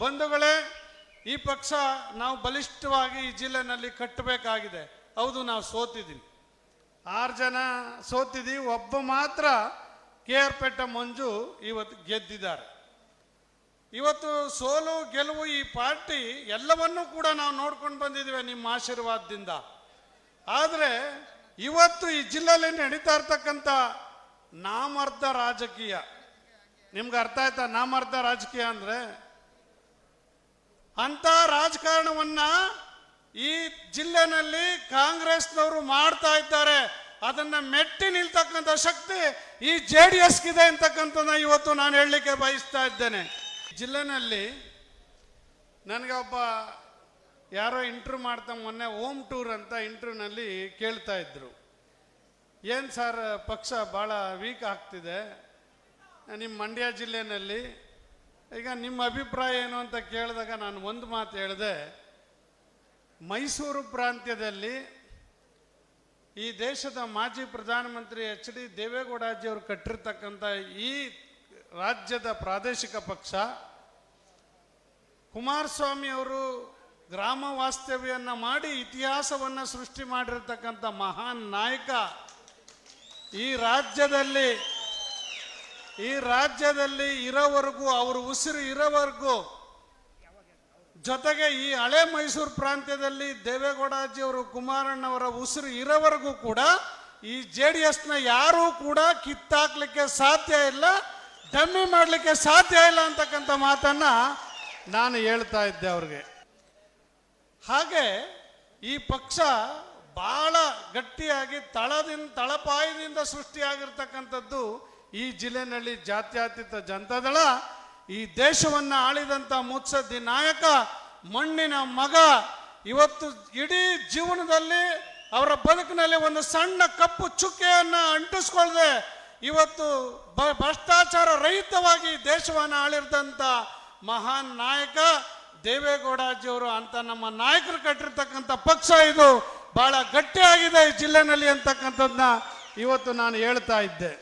ಬಂಧುಗಳೇ, ಈ ಪಕ್ಷ ನಾವು ಬಲಿಷ್ಠವಾಗಿ ಈ ಜಿಲ್ಲೆನಲ್ಲಿ ಕಟ್ಟಬೇಕಾಗಿದೆ. ಹೌದು, ನಾವು ಸೋತಿದ್ದೀವಿ ಆರು ಜನ ಸೋತಿದ್ದೀವಿ ಒಬ್ಬ ಮಾತ್ರ ಕೆ ಆರ್ ಪೇಟೆ ಮಂಜು ಇವತ್ತು ಗೆದ್ದಿದ್ದಾರೆ. ಇವತ್ತು ಸೋಲು, ಗೆಲುವು ಈ ಪಾರ್ಟಿ ಎಲ್ಲವನ್ನೂ ಕೂಡ ನಾವು ನೋಡ್ಕೊಂಡು ಬಂದಿದ್ದೀವಿ ನಿಮ್ಮ ಆಶೀರ್ವಾದದಿಂದ. ಆದರೆ ಇವತ್ತು ಈ ಜಿಲ್ಲೆಯಲ್ಲಿ ನಡೀತಾ ಇರ್ತಕ್ಕಂಥ ನಾಮರ್ಧ ರಾಜಕೀಯ, ನಿಮ್ಗೆ ಅರ್ಥ ಆಯ್ತಾ ನಾಮರ್ಧ ರಾಜಕೀಯ ಅಂದ್ರೆ? ಅಂತ ರಾಜಕಾರಣವನ್ನ ಈ ಜಿಲ್ಲೆನಲ್ಲಿ ಕಾಂಗ್ರೆಸ್ನವರು ಮಾಡ್ತಾ ಇದ್ದಾರೆ. ಅದನ್ನ ಮೆಟ್ಟಿ ನಿಲ್ತಕ್ಕಂಥ ಶಕ್ತಿ ಈ ಜೆ ಡಿ ಎಸ್ಗಿದೆ ಅಂತಕ್ಕಂಥದ್ದನ್ನ ಇವತ್ತು ನಾನು ಹೇಳಲಿಕ್ಕೆ ಬಯಸ್ತಾ ಇದ್ದೇನೆ. ಜಿಲ್ಲೆನಲ್ಲಿ ನನಗೆ ಒಬ್ಬ ಯಾರೋ ಇಂಟ್ರ್ಯೂ ಮಾಡ್ತಾ ಮೊನ್ನೆ ಹೋಮ್ ಟೂರ್ ಅಂತ ಇಂಟ್ರ್ಯೂನಲ್ಲಿ ಕೇಳ್ತಾ ಇದ್ರು. ಏನು ಸರ್ ಪಕ್ಷ ಭಾಳ ವೀಕ್ ಆಗ್ತಿದೆ. ನಿಮ್ಮ ಮಂಡ್ಯ ಜಿಲ್ಲೆನಲ್ಲಿ ಈಗ ನಿಮ್ಮ ಅಭಿಪ್ರಾಯ ಏನು ಅಂತ ಕೇಳಿದಾಗ ನಾನು ಒಂದು ಮಾತು ಹೇಳಿದೆ. ಮೈಸೂರು ಪ್ರಾಂತ್ಯದಲ್ಲಿ ಈ ದೇಶದ ಮಾಜಿ ಪ್ರಧಾನಮಂತ್ರಿ ಎಚ್ ಡಿ ದೇವೇಗೌಡಾಜಿಯವರು ಕಟ್ಟಿರ್ತಕ್ಕಂಥ ಈ ರಾಜ್ಯದ ಪ್ರಾದೇಶಿಕ ಪಕ್ಷ ಕುಮಾರಸ್ವಾಮಿ ಅವರು ಗ್ರಾಮ ವಾಸ್ತವ್ಯವನ್ನು ಮಾಡಿ ಇತಿಹಾಸವನ್ನು ಸೃಷ್ಟಿ ಮಾಡಿರ್ತಕ್ಕಂಥ ಮಹಾನ್ ನಾಯಕ ಈ ರಾಜ್ಯದಲ್ಲಿ ಈ ರಾಜ್ಯದಲ್ಲಿ ಇರೋವರೆಗೂ, ಅವರು ಉಸಿರು ಇರೋವರೆಗೂ, ಜೊತೆಗೆ ಈ ಹಳೆ ಮೈಸೂರು ಪ್ರಾಂತ್ಯದಲ್ಲಿ ದೇವೇಗೌಡಾಜಿಯವರು, ಕುಮಾರಣ್ಣವರ ಉಸಿರು ಇರೋವರೆಗೂ ಕೂಡ ಈ ಜೆ ಡಿ ಎಸ್ನ ಯಾರೂ ಕೂಡ ಕಿತ್ತಾಕ್ಲಿಕ್ಕೆ ಸಾಧ್ಯ ಇಲ್ಲ, ಡಮ್ಮಿ ಮಾಡಲಿಕ್ಕೆ ಸಾಧ್ಯ ಇಲ್ಲ ಅಂತಕ್ಕಂಥ ಮಾತನ್ನ ನಾನು ಹೇಳ್ತಾ ಇದ್ದೆ ಅವ್ರಿಗೆ. ಹಾಗೆ ಈ ಪಕ್ಷ ಬಹಳ ಗಟ್ಟಿಯಾಗಿ ತಳದಿಂದ, ತಳಪಾಯದಿಂದ ಸೃಷ್ಟಿಯಾಗಿರ್ತಕ್ಕಂಥದ್ದು ಈ ಜಿಲ್ಲೆನಲ್ಲಿ ಜಾತ್ಯತೀತ ಜನತಾದಳ, ಈ ದೇಶವನ್ನ ಆಳಿದಂಥ ಮುತ್ಸದ್ದಿ ನಾಯಕ, ಮಣ್ಣಿನ ಮಗ, ಇವತ್ತು ಇಡೀ ಜೀವನದಲ್ಲಿ ಅವರ ಬದುಕಿನಲ್ಲಿ ಒಂದು ಸಣ್ಣ ಕಪ್ಪು ಚುಕ್ಕೆಯನ್ನ ಅಂಟಿಸ್ಕೊಳ್ಳದೆ ಇವತ್ತು ಭ್ರಷ್ಟಾಚಾರ ರಹಿತವಾಗಿ ದೇಶವನ್ನು ಆಳಿರ್ತಂಥ ಮಹಾನ್ ನಾಯಕ ದೇವೇಗೌಡಾಜಿಯವರು ಅಂತ ನಮ್ಮ ನಾಯಕರು ಕಟ್ಟಿರ್ತಕ್ಕಂಥ ಪಕ್ಷ ಇದು. ಬಹಳ ಗಟ್ಟಿಯಾಗಿದೆ ಈ ಜಿಲ್ಲೆನಲ್ಲಿ ಅಂತಕ್ಕಂಥದ್ದನ್ನ ಇವತ್ತು ನಾನು ಹೇಳ್ತಾ ಇದ್ದೆ.